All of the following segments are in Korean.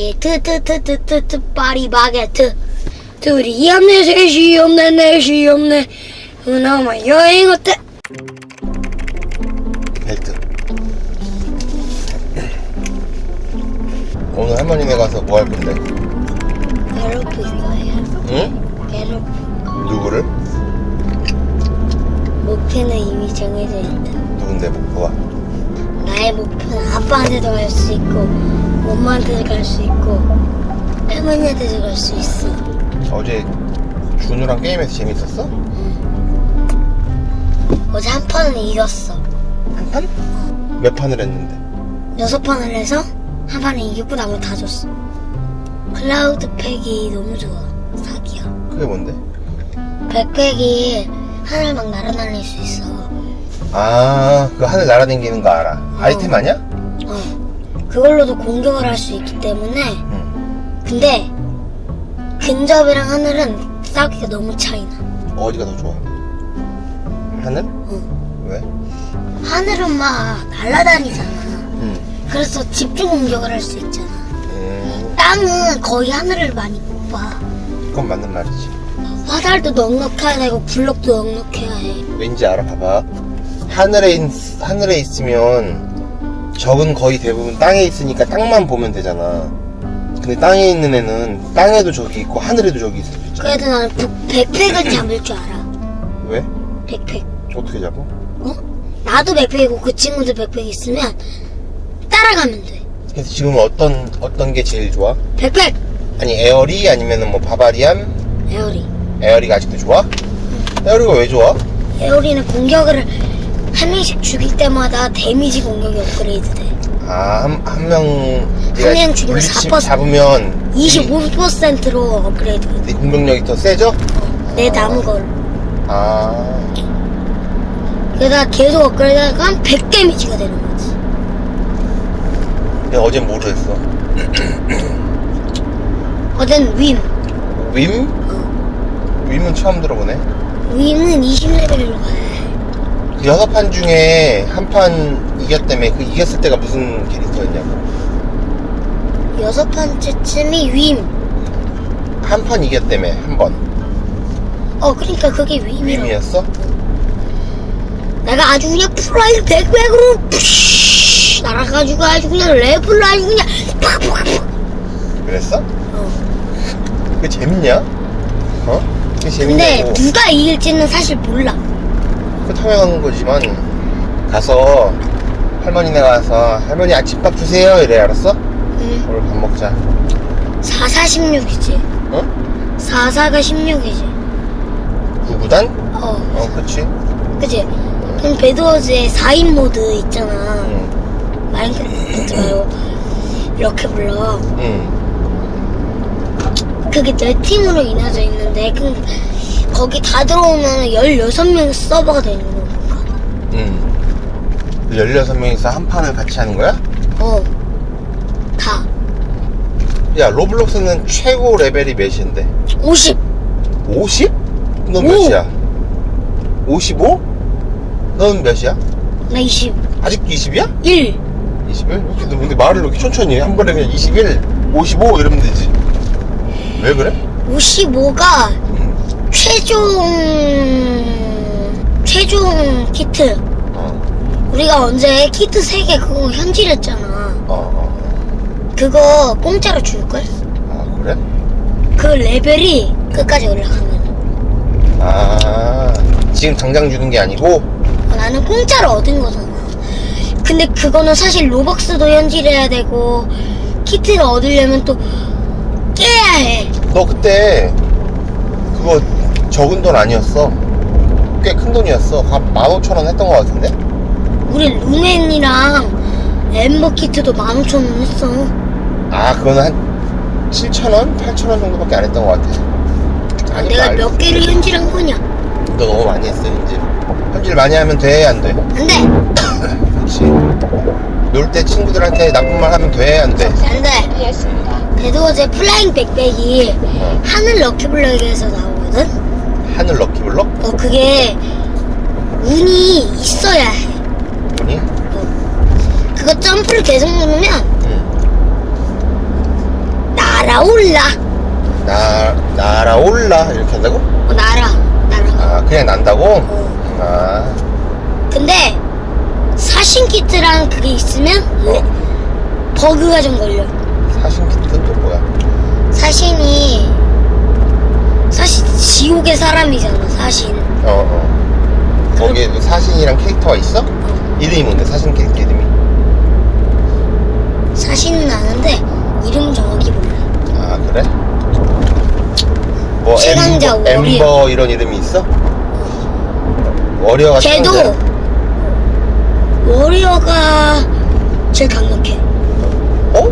바게트 트트트트트 파리 바게트 둘이 없네 셋이 없네 넷이 없네 그나마 여행 어때? 벨트. 오늘 할머니네 가서 뭐 할 건데? 괴롭힐 거예요 응? 괴롭 누구를? 목표는 이미 정해져 있다 누군데 목표가? 나의 목표는 아빠한테도 갈수 있고 엄마한테도 갈 수 있고 할머니한테도 갈 수 있어 어제 준우랑 게임해서 재밌었어? 어제 한 판은 이겼어 한 판? 몇 판을 했는데? 여섯 판을 해서 한 판은 이겼고 나머지 다 줬어 클라우드 팩이 너무 좋아 사기야 그게 뭔데? 백팩이 하늘 막 날아다닐 수 있어 아, 그 하늘 날아다니는 거 알아. 아이템 아니야? 어 그걸로도 공격을 할 수 있기 때문에 응. 근데 근접이랑 하늘은 싸기가 너무 차이나 어디가 더 좋아? 하늘? 응. 왜? 하늘은 막 날아다니잖아 응. 그래서 집중 공격을 할 수 있잖아 음, 땅은 거의 하늘을 많이 못 봐. 그건 맞는 말이지. 화살도 넉넉해야 되고 블럭도 넉넉해야 해. 왠지 알아, 봐봐. 하늘에, 있, 하늘에 있으면 적은 거의 대부분 땅에 있으니까 땅만 보면 되잖아. 근데 땅에 있는 애는 땅에도 적이 있고 하늘에도 적이 있을 수 있잖아. 그래도 나는 부- 백팩을 잡을 줄 알아. 왜? 백팩. 어떻게 잡아? 어? 나도 백팩이고 그 친구도 백팩 있으면 따라가면 돼. 그래서 지금 어떤 어떤 게 제일 좋아? 백팩! 아니 에어리 아니면은 뭐 바바리안? 에어리. 에어리가 아직도 좋아? 에어리가 왜 좋아? 에어리는 공격을 한 명씩 죽일 때마다 데미지 공격이 업그레이드 돼. 아 한 한명 한명 죽이면 4% 잡으면 25%로 업그레이드 돼. 네 공격력이 더 세져? 내 남은 걸. 아 그러다 계속 업그레이드 하니까 100 데미지가 되는 거지. 내가 어제 했어? 어젠 윈. 윈? 윈은 처음 들어보네. 윈은 20레벨로 가야 해. 그 여섯 판 중에 한 판 이겼다며 그 이겼을 때가 무슨 캐릭터였냐고. 여섯 번째쯤이 윈. 한 판 이겼다며 한 번. 어, 그러니까 그게 윈이라고. 윈이었어? 내가 아주 그냥 프라이드 백백으로 푸쉬 날아가지고 아주 그냥 랩을 아주 그냥 팍팍팍. 그랬어? 어. 그게 재밌냐? 어? 그게 근데 재밌냐고. 누가 이길지는 사실 몰라. 그 당연한 거지만 가서 할머니네 가서 할머니 아침밥 주세요 이래 알았어? 응. 오늘 밥 먹자 4사 16이지. 어? 4사가 16이지. 구구단? 어. 어 그치 그치? 그럼 배드워즈에 4인 모드 있잖아. 응. 마인크래프트 말고. 이렇게 불러. 응. 그게 네 팀으로 이루어져 있는데 그 거기 다 들어오면 16명 서버가 되는 거니까 응. 16명이서 한 판을 같이 하는 거야? 어 다 야 로블록스는 최고 레벨이 몇인데? 50 50? 넌 오. 몇이야? 55? 넌 몇이야? 나 20. 아직도 20이야? 1 21? 근데, 근데 말을 이렇게 천천히 해? 한 번에 그냥 21, 55 이러면 되지 왜 그래? 55가 응. 최종 최종 키트 어. 우리가 언제 키트 3개 그거 현질했잖아 어, 어. 그거 공짜로 줄걸? 아, 그래? 그 레벨이 끝까지 올라가면 아, 지금 당장 주는 게 아니고? 나는 공짜로 얻은 거잖아. 근데 그거는 사실 로벅스도 현질해야 되고 키트를 얻으려면 또 깨야 해. 너 그때 그거 적은 돈 아니었어. 꽤 큰 돈이었어. 한 15,000원 했던 것 같은데? 우리 루멘이랑 엠버 키트도 15,000원 했어. 아, 그거는 한 7,000원? 8,000원 정도밖에 안 했던 것 같아. 아니, 내가 말- 몇 개를 현질한 거냐? 너 너무 많이 했어, 현질. 현질 많이 하면 돼, 안 돼? 안 돼! 그렇지. 놀 때 친구들한테 나쁜 말 하면 돼, 안 돼? 안 돼! 배드워즈의 플라잉 백백이 어. 하늘 럭키블럭에서 나오거든? 하늘 럭키블럭? 어, 그게 운이 있어야 해. 뭐니? 그거 점프를 계속 누르면 응. 날아올라. 나 날아올라 이렇게 한다고? 어, 날아. 날아. 아 그냥 난다고? 어. 아 근데 사신 키트랑 그게 있으면 어. 버그가 좀 걸려. 사신 키트 또 뭐야? 사신이 사실 지옥의 사람이잖아. 사신. 어 어. 거기에도 사신이랑 캐릭터가 있어? 어. 이름이 뭔데? 사신 캐릭터 이름이? 사신은 아는데 이름 정확히 몰라. 아 그래? 뭐 최강자 엠버, 워리어. 엠버 이런 이름이 있어? 워리어가 걔도 최강자야? 워리어가 제일 강력해. 어?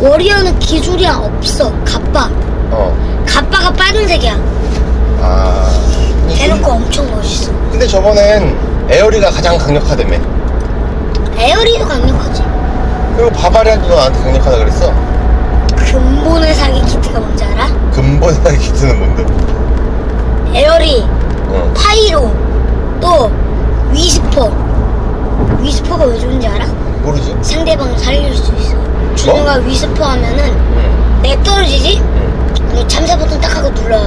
워리어는 기술이 없어. 갑바. 어. 갑바가 빨간색이야. 아. 대놓고 엄청 멋있어. 근데 저번엔 에어리가 가장 강력하다며. 에어리도 강력하지. 그리고 바바리안도 나한테 강력하다 그랬어. 근본의 사기 키트가 뭔지 알아? 근본의 키트는 뭔데? 에어리, 어. 파이로, 또 위스퍼. 위스퍼가 왜 좋은지 알아? 모르지? 상대방을 살릴 수 있어. 준호가 위스퍼 하면은 응. 내 떨어지지? 응. 근데 참새 버튼 딱 하고 눌러.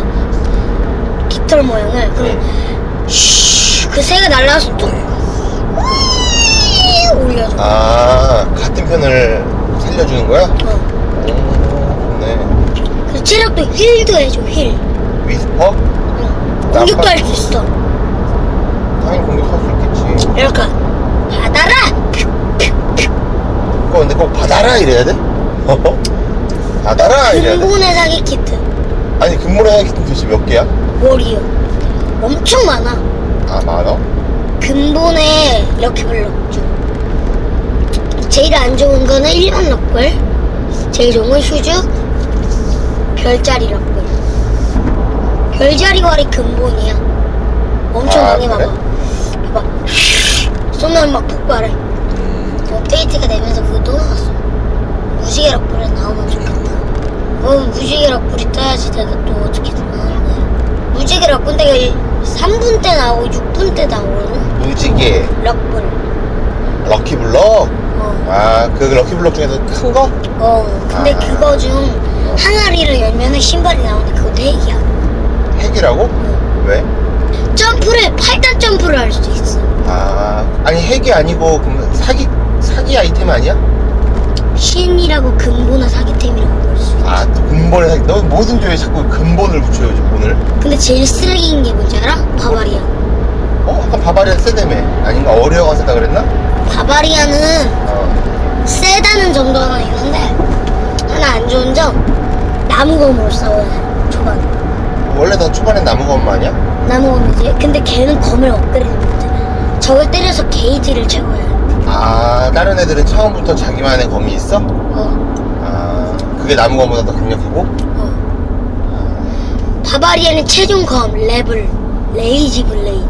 깃털 모양을. 그럼 응. 쉬, 그 새가 날라와서 또 올려줘. 아, 같은 편을 살려주는 거야? 어. 오, 좋네. 그래서 체력도 힐도 해줘, 힐. 위스퍼? 응. 공격도 할 수 있어. 당연히 공격할 수 있겠지. 이렇게. 받아라! 그거 근데 꼭 받아라 이래야 돼? 받아라 이래야 돼? 근본의 사기 키트. 아니 근본의 키트 도대체 몇 개야? 워리어. 엄청 많아. 아 많아? 근본에 럭키 블럭 중. 제일 안 좋은 거는 일반 럭블. 제일 좋은 건 휴즈. 별자리 럭블. 별자리 월이 근본이야. 엄청 아, 봐봐. 그래? 봐봐. 쏘면 막 폭발해. 음, 업데이트가 되면서 또 나왔어. 무지개 럭블에 나오면 좋겠다. 어, 무지개 럭블이 떠야지 내가 또 어떻게든 나오는데. 무지개 럭블 때가 3분 때 나오고 6분 때 나오거든? 무지개 럭블. 럭키블럭 어. 아그 럭키블럭 중에서 큰 거? 어. 근데 아. 그거 중 항아리를 열면 신발이 나오는데 그것도 핵이야. 핵이라고? 왜? 점프를, 8단 점프를 할 수 있어. 아 아니 핵이 아니고 그럼 사기 사기 아이템 아니야? 신이라고 근본화 사기템이라고. 아 또 근본에 너 뭐든 왜 자꾸 근본을 붙여요 오늘? 근데 제일 쓰레기인 게 뭔지 알아? 바바리아. 어? 아까 바바리안 세다며 아닌가 어려워가 세다 그랬나? 바바리아는 어 세다는 정도가 이건데 하나 안 좋은 점 나무검으로 싸워야 돼 초반 원래 너 초반엔 나무검 아니야? 나무검이지 근데 걔는 검을 업그레이드 못해 적을 때려서 게이지를 채워야 해아 다른 애들은 처음부터 자기만의 검이 있어? 어, 아 그게 나무검보다 더 강력하고? 어. 바바리아는 최종 검 레벨 레이지 블레이드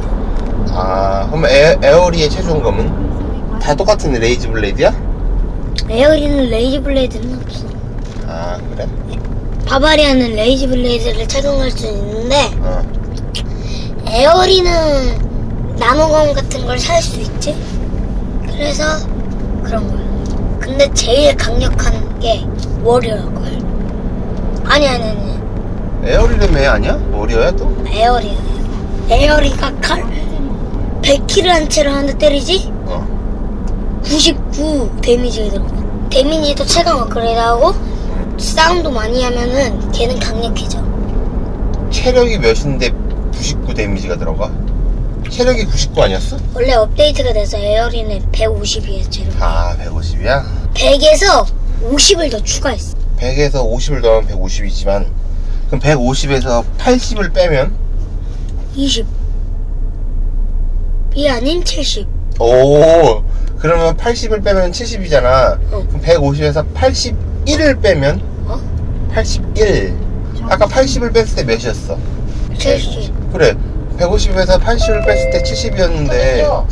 아 그럼 에, 에어리의 최종 검은? 다 똑같은 레이즈 블레이드야? 에어리는 레이지 블레이드는 없어 아 그래? 바바리아는 레이지 블레이드를 착용할 수 있는데 어 에어리는 나무검 같은 걸 살 수 있지? 그래서 그런 거야. 근데 제일 강력한 게 워리어걸. 아니 아니 아니. 에어리는 애 아니야? 머리어야 또? 에어리야. 에어리가 칼 100킬을 한 채로 하는데 때리지? 어 99 데미지가 들어가. 데미지도 최강 업그레이드 하고 싸움도 많이 하면은 걔는 강력해져. 체력이 몇인데 99 데미지가 들어가? 체력이 99 아니었어? 원래 업데이트가 돼서 에어리는 150이야 체력. 아 150이야? 100에서 50을 더 추가했어. 100에서 50을 더하면 150이지만 그럼 150에서 80을 빼면 20. 이 아닌 70. 오 그러면 80을 빼면 70이잖아 어. 그럼 150에서 81을 빼면 어? 81 아까 80을 뺐을 때 몇이었어? 70. 그래 150에서 80을 뺐을 때 70이었는데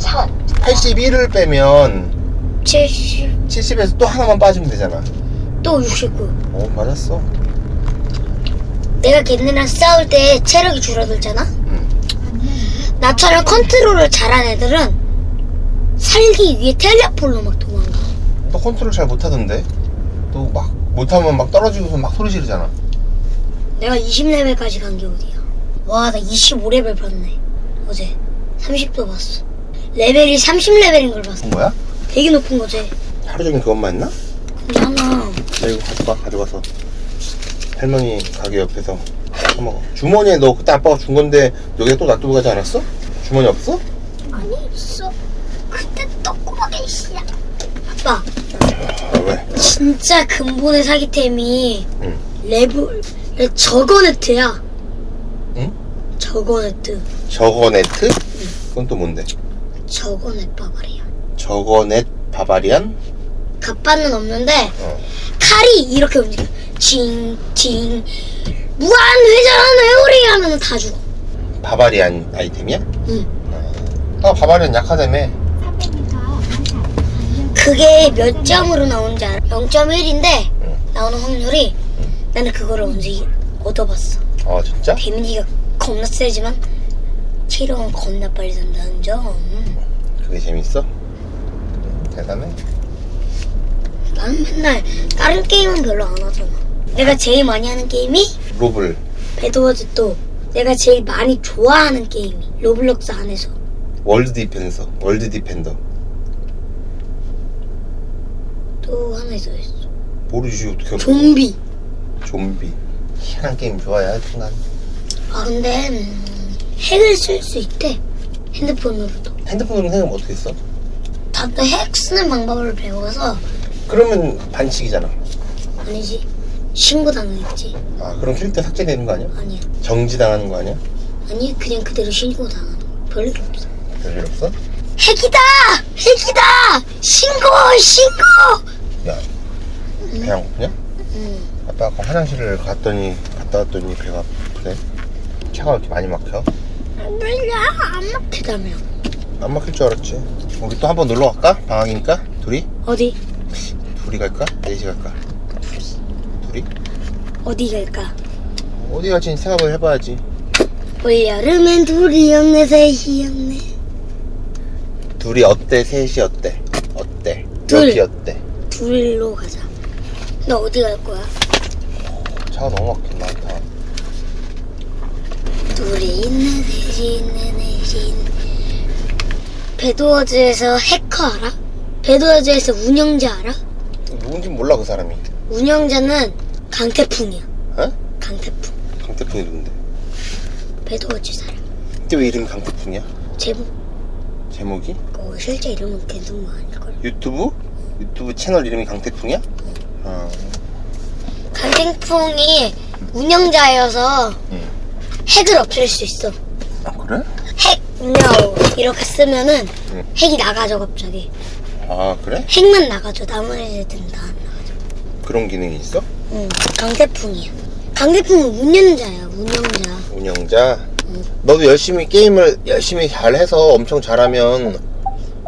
81을 빼면 70. 70에서 또 하나만 빠지면 되잖아 또 69. 오 맞았어 내가 걔네랑 싸울 때 체력이 줄어들잖아? 응. 나처럼 컨트롤을 잘한 애들은 살기 위해 텔레폴로 막 도망가. 너 컨트롤 잘 못하던데 또 막 못하면 막 떨어지고서 막 소리 지르잖아. 내가 20레벨까지 간 게 어디야? 와, 나 25레벨 봤네. 어제. 30도 봤어. 레벨이 30레벨인 걸 봤어. 본 거야? 되게 높은 거지. 하루 종일 그것만 했나? 괜찮아. 나 이거 가져가, 가져가서. 할머니 가게 옆에서 사먹어. 주머니에 너 그때 아빠가 준 건데 여기에 또 놔두고 가지 않았어? 주머니 없어? 아니, 있어. 그때 떡꼬마게 씨야. 아빠, 아, 왜? 진짜 근본의 사기템이 응. 레벨, 저거네트야. 응? 저거네트. 저거 네트? 그건 또 뭔데? 저거네 빠바리야. 저거넷 바바리안? 갑바는 없는데, 어. 칼이 이렇게 움직여. 징, 징. 무한 회전하는 회오리 하면 다 죽어. 바바리안 아이템이야? 응. 아, 바바리안 약하다며. 그게 몇 점으로 나오는지 알아? 0.1인데 응. 나오는 확률이 나는 그거를 언제 얻어봤어. 아, 진짜? 데미지가 겁나 세지만 체력은 겁나 빨리 산다는 점. 그게 재밌어? 대단해. 나는 맨날 다른 게임은 별로 안 하잖아. 내가 제일 많이 하는 게임이 로블. 배드워즈 또 내가 제일 많이 좋아하는 게임이 로블록스 안에서 월드 디펜서. 월드 디펜더. 또 하나 있어 있어. 모르지, 어떻게 알아? 좀비. 좀비. 희한한 게임 좋아해, 순간. 아 근데 음, 핵을 쓸 수 있대. 핸드폰으로도. 핸드폰으로 생각하면 어떻게 써? 다또 핵 쓰는 방법을 배워서 그러면 반칙이잖아. 아니지 신고 당했지. 아, 그럼 캐릭터 삭제되는 거 아니야? 아니야. 정지당하는 거 아니야? 아니 그냥 그대로 신고 당하는 거. 별일 없어. 별일 없어? 핵이다! 핵이다! 신고! 신고! 야, 배 안 고프냐? 응. 아빠 아까 화장실을 갔더니 갔다 왔더니 배가 아프대. 차가 왜 이렇게 많이 막혀? 몰라 안 막히다며. 안 막힐 줄 알았지. 우리 또 한 번 놀러 갈까? 방학이니까 둘이 어디? 둘이 갈까? 넷이 갈까? 둘이? 어디 갈까? 어디 갈지 생각을 해봐야지. 올 여름엔 둘이 없네 셋이 없네. 둘이 어때? 셋이 어때? 어때? 둘. 여기 어때? 둘로 가자. 너 어디 갈 거야? 차가 너무 막힌 많다. 둘이 있네 셋이 있네 넷이 있네. 배드워즈에서 해커 알아? 배드워즈에서 운영자 알아? 누군지 몰라 그 사람이. 운영자는 강태풍이야. 어? 강태풍. 강태풍이 누군데? 배드워즈 사람. 근데 왜 이름이 강태풍이야? 제목 제목이? 그 실제 이름은 걔도 아닐걸. 유튜브? 유튜브 채널 이름이 강태풍이야? 어. 강태풍이 운영자여서 응. 핵을 없앨 수 있어. 아 그래? 핵 운영 이렇게 쓰면은 응. 핵이 나가죠 갑자기. 아 그래? 핵만 나가죠. 나머지들은 다 안 나가죠. 그런 기능이 있어? 응. 강태풍이야. 강태풍은 운영자야. 운영자. 운영자. 응. 너도 열심히 게임을 열심히 잘해서 엄청 잘하면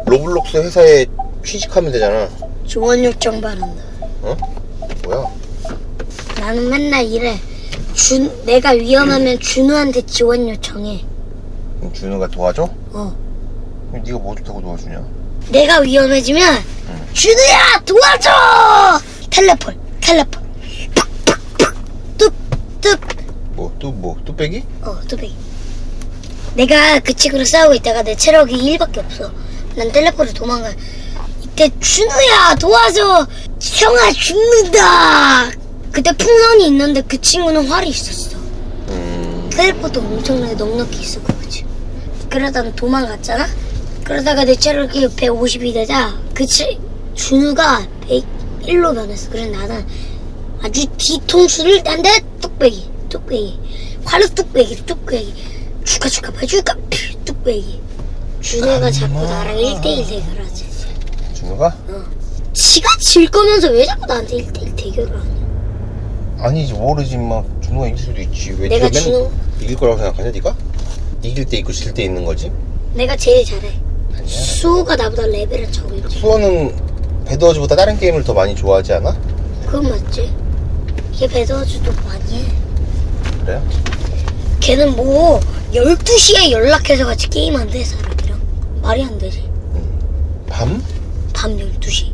로블록스 회사에 취직하면 되잖아. 지원 요청 받는다. 어? 뭐야? 나는 맨날 이래. 준 내가 위험하면 준우한테 지원 요청해. 준우가 도와줘? 어. 그럼 네가 뭐 좋다고 도와주냐? 내가 위험해지면 준우야 도와줘. 텔레폴 텔레폴. 팍팍팍 뚝뚝 뭐 또 뭐 뚝배기? 어 뚝배기. 내가 그 친구랑 싸우고 있다가 내 체력이 1밖에 없어. 난 텔레폴을 도망가. 이때 준우야 도와줘. 형아 죽는다. 그때 풍선이 있는데 그 친구는 활이 있었어. 음. 텔레포도 엄청나게 넉넉히 있었고 그러다가 도망갔잖아? 그러다가 내 체력이 150이 되자 그치 준우가 101로 변했어. 그래 나는 아주 뒤통수를 딴 데 뚝배기 뚝배기. 활로 뚝배기 뚝배기. 축하 축하 봐줄까 뚝배기. 준우가 자꾸 나랑 1대1 대결하지. 준우가? 어. 지가 질 거면서 왜 자꾸 나한테 1대1 대결을 하냐? 아니지 모르지. 막 준우가 이길 수도 있지. 왜 내가 준우 이길 거라고 생각하냐 네가? 이길 때 있고 질 때 있는 거지? 내가 제일 잘해 아니야. 수호가 나보다 레벨은 적을지 수원은 배드워즈보다 다른 게임을 더 많이 좋아하지 않아? 그건 맞지. 걔 배도와주도 많이 해. 그래요? 걔는 뭐 12시에 연락해서 같이 게임한대 사람이랑. 말이 안 되지. 밤? 밤 12시.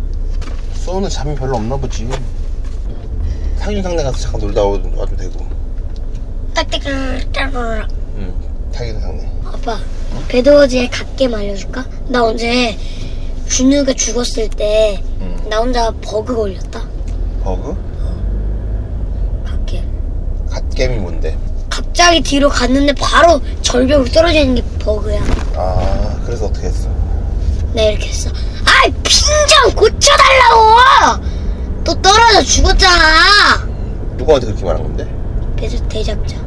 수원은 잠이 별로 없나 보지. 상윤상내 가서 잠깐 놀다 와도, 와도 되고 딱딱딱 응 상윤상내 아빠 배드워즈에 갓겜 알려줄까? 나 언제 준우가 죽었을 때 나 응 혼자 버그 걸렸다 버그? 갓겜 갓겜이 뭔데? 갑자기 뒤로 갔는데 바로 절벽으로 떨어지는 게 버그야 아 그래서 어떻게 했어? 내가 이렇게 했어 아이 핑좀 고쳐달라고 또 떨어져 죽었잖아 누구한테 그렇게 말한 건데? 배드 대작자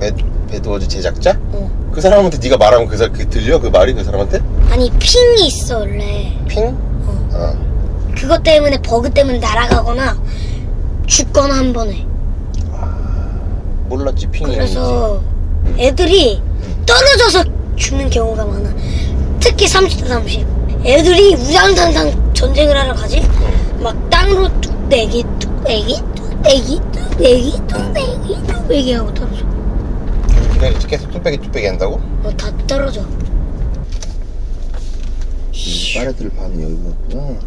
배, 배드워즈 제작자? 어 그 사람한테 네가 말하면 그, 사- 그 들려? 그 말이 그 사람한테? 아니 핑이 있어 원래 핑? 어. 어 그것 때문에 버그 때문에 날아가거나 죽거나 한 번에 몰랐지 핑이 그래서 애들이 떨어져서 죽는 경우가 많아 특히 30대 30 애들이 우당탕탕 전쟁을 하러 가지 막 땅으로 뚝배기 뚝배기 뚝배기 뚝배기 뚝배기 뚝배기 하고 떨어져 그냥 계속 뚝배기 뚝배기 한다고? 어, 다 떨어져. 빠레들을 파는 여기가 있구나.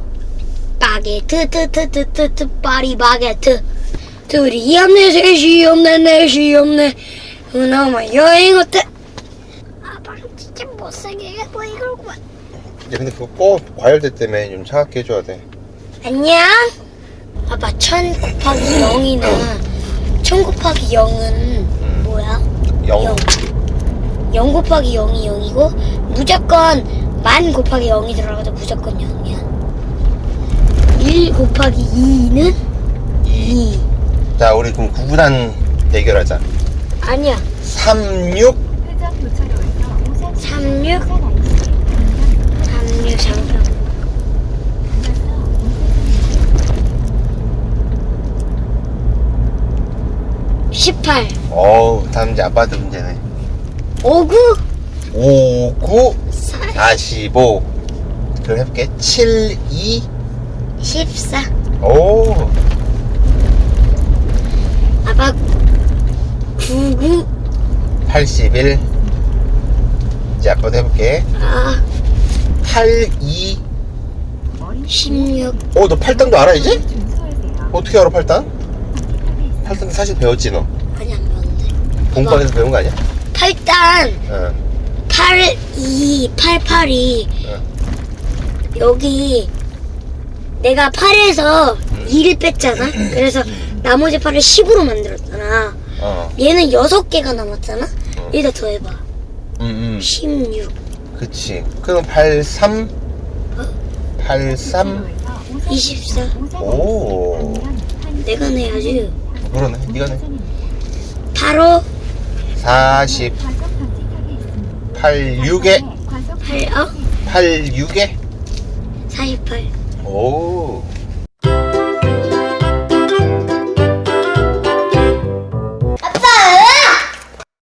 바게트 트트트트트 파리 바게트. 둘이 없네 셋이 없네 넷이 없네. 그나마 여행 어때? 아빠는 진짜 못생기게 보이겠구만. 이제 근데 그거 꼭 과열대 때문에 좀 차갑게 해줘야 돼. 안녕. 아빠 천 곱하기 0이나. 천 곱하기 0은 뭐야? 영. 영. 0 곱하기 0이 0이고 무조건 만 곱하기 0이 들어가도 무조건 0이야. 1 곱하기 2는 2 자 우리 그럼 구구단 대결하자. 아니야. 36 36 36 잠깐 18 어우 다음 이제 아빠한테 문제네. 59 5 9 4 45 그럼 해볼게. 7 2 14 오 아빠 99 81 이제 아빠도 해볼게. 아. 8 2 16 어, 너 8단도 알아, 이제? 어떻게 알아, 8단? 8단 사실 배웠지, 너? 아니 안 배웠는데 공부하면서 배운 거 아니야? 8단 응. 8 2 8 8이 여기 내가 8에서 2를 뺐잖아 그래서 나머지 8을 10으로 만들었잖아 어. 얘는 6개가 남았잖아 어. 여기다 더해봐 응, 응. 16 그치. 그럼 8, 3. 8, 3. 24 오. 내가 내야지 그러네. 니가 내. 바로 40. 8, 6에. 8 어? 8, 6에. 48 오.